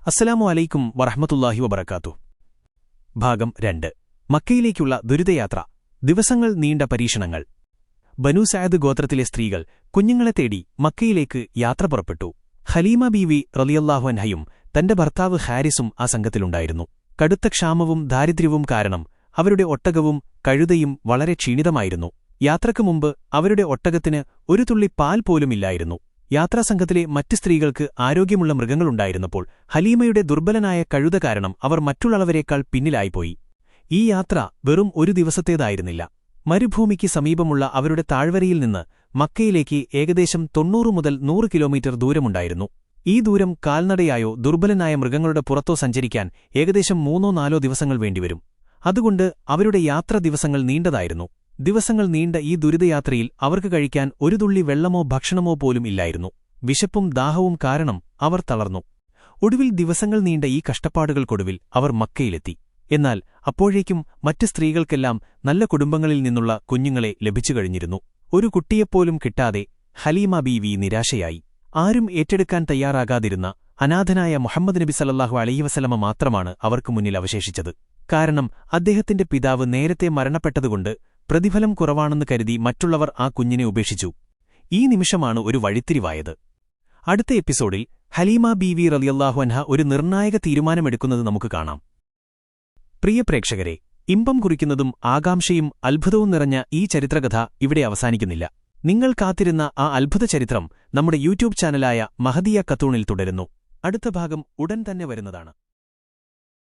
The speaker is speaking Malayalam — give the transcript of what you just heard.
അസ്സലാമു അലൈക്കും വറഹമത്തുല്ലാഹി വബർക്കാത്തു ഭാഗം രണ്ട്. മക്കയിലേക്കുള്ള ദുരിതയാത്ര ദിവസങ്ങൾ നീണ്ട പരീക്ഷണങ്ങൾ. ബനു സായദ് ഗോത്രത്തിലെ സ്ത്രീകൾ കുഞ്ഞുങ്ങളെ തേടി മക്കയിലേക്ക് യാത്ര പുറപ്പെട്ടു. ഹലീമ ബീവി റലിയല്ലാഹു അൻഹയും തന്റെ ഭർത്താവ് ഹാരിസും ആ സംഘത്തിലുണ്ടായിരുന്നു. കടുത്ത ക്ഷാമവും ദാരിദ്ര്യവും കാരണം അവരുടെ ഒട്ടകവും കഴുതയും വളരെ ക്ഷീണിതമായിരുന്നു. യാത്രയ്ക്കു മുമ്പ് അവരുടെ ഒട്ടകത്തിന് ഒരു തുള്ളി പാൽ പോലുമില്ലായിരുന്നു. യാത്രാസംഘത്തിലെ മറ്റ് സ്ത്രീകൾക്ക് ആരോഗ്യമുള്ള മൃഗങ്ങളുണ്ടായിരുന്നപ്പോൾ ഹലീമയുടെ ദുർബലനായ കഴുത കാരണം അവർ മറ്റുള്ളവരേക്കാൾ പിന്നിലായിപ്പോയി. ഈ യാത്ര വെറും ഒരു ദിവസത്തേതായിരുന്നില്ല. മരുഭൂമിക്ക് സമീപമുള്ള അവരുടെ താഴ്വരയിൽ നിന്ന് മക്കയിലേക്ക് ഏകദേശം തൊണ്ണൂറ് മുതൽ നൂറ് കിലോമീറ്റർ ദൂരമുണ്ടായിരുന്നു. ഈ ദൂരം കാൽനടയായോ ദുർബലനായ മൃഗങ്ങളുടെ പുറത്തോ സഞ്ചരിക്കാൻ ഏകദേശം മൂന്നോ നാലോ ദിവസങ്ങൾ വേണ്ടിവരും. അതുകൊണ്ട് അവരുടെ യാത്ര ദിവസങ്ങൾ നീണ്ടതായിരുന്നു. ദിവസങ്ങൾ നീണ്ട ഈ ദുരിതയാത്രയിൽ അവർക്ക് കഴിക്കാൻ ഒരു തുള്ളി വെള്ളമോ ഭക്ഷണമോ പോലും ഇല്ലായിരുന്നു. വിശപ്പും ദാഹവും കാരണം അവർ തളർന്നു. ഒടുവിൽ ദിവസങ്ങൾ നീണ്ട ഈ കഷ്ടപ്പാടുകൾക്കൊടുവിൽ അവർ മക്കയിലെത്തി. എന്നാൽ അപ്പോഴേക്കും മറ്റ് സ്ത്രീകൾക്കെല്ലാം നല്ല കുടുംബങ്ങളിൽ നിന്നുള്ള കുഞ്ഞുങ്ങളെ ലഭിച്ചു കഴിഞ്ഞിരുന്നു. ഒരു കുട്ടിയെപ്പോലും കിട്ടാതെ ഹലീമ ബീവി നിരാശയായി. ആരും ഏറ്റെടുക്കാൻ തയ്യാറാകാതിരുന്ന അനാഥനായ മുഹമ്മദ് നബി സല്ലാഹു അലൈവസലമ മാത്രമാണ് അവർക്ക് മുന്നിൽ അവശേഷിച്ചത്. കാരണം അദ്ദേഹത്തിന്റെ പിതാവ് നേരത്തെ മരണപ്പെട്ടതുകൊണ്ട് പ്രതിഫലം കുറവാണെന്ന് കരുതി മറ്റുള്ളവർ ആ കുഞ്ഞിനെ ഉപേക്ഷിച്ചു. ഈ നിമിഷമാണ് ഒരു വഴിത്തിരിവായത്. അടുത്ത എപ്പിസോഡിൽ ഹലീമ ബി വി റലിയല്ലാഹുഅൻഹ ഒരു നിർണായക തീരുമാനമെടുക്കുന്നത് നമുക്ക് കാണാം. പ്രിയ പ്രേക്ഷകരെ ഇമ്പം കുറിക്കുന്നതും ആകാംക്ഷയും അത്ഭുതവും നിറഞ്ഞ ഈ ചരിത്രകഥ ഇവിടെ അവസാനിക്കുന്നില്ല. നിങ്ങൾ കാത്തിരുന്ന ആ അത്ഭുത ചരിത്രം നമ്മുടെ യൂട്യൂബ് ചാനലായ മഹദിയ കത്തൂണിൽ തുടരുന്നു. അടുത്ത ഭാഗം ഉടൻ തന്നെ വരുന്നതാണ്.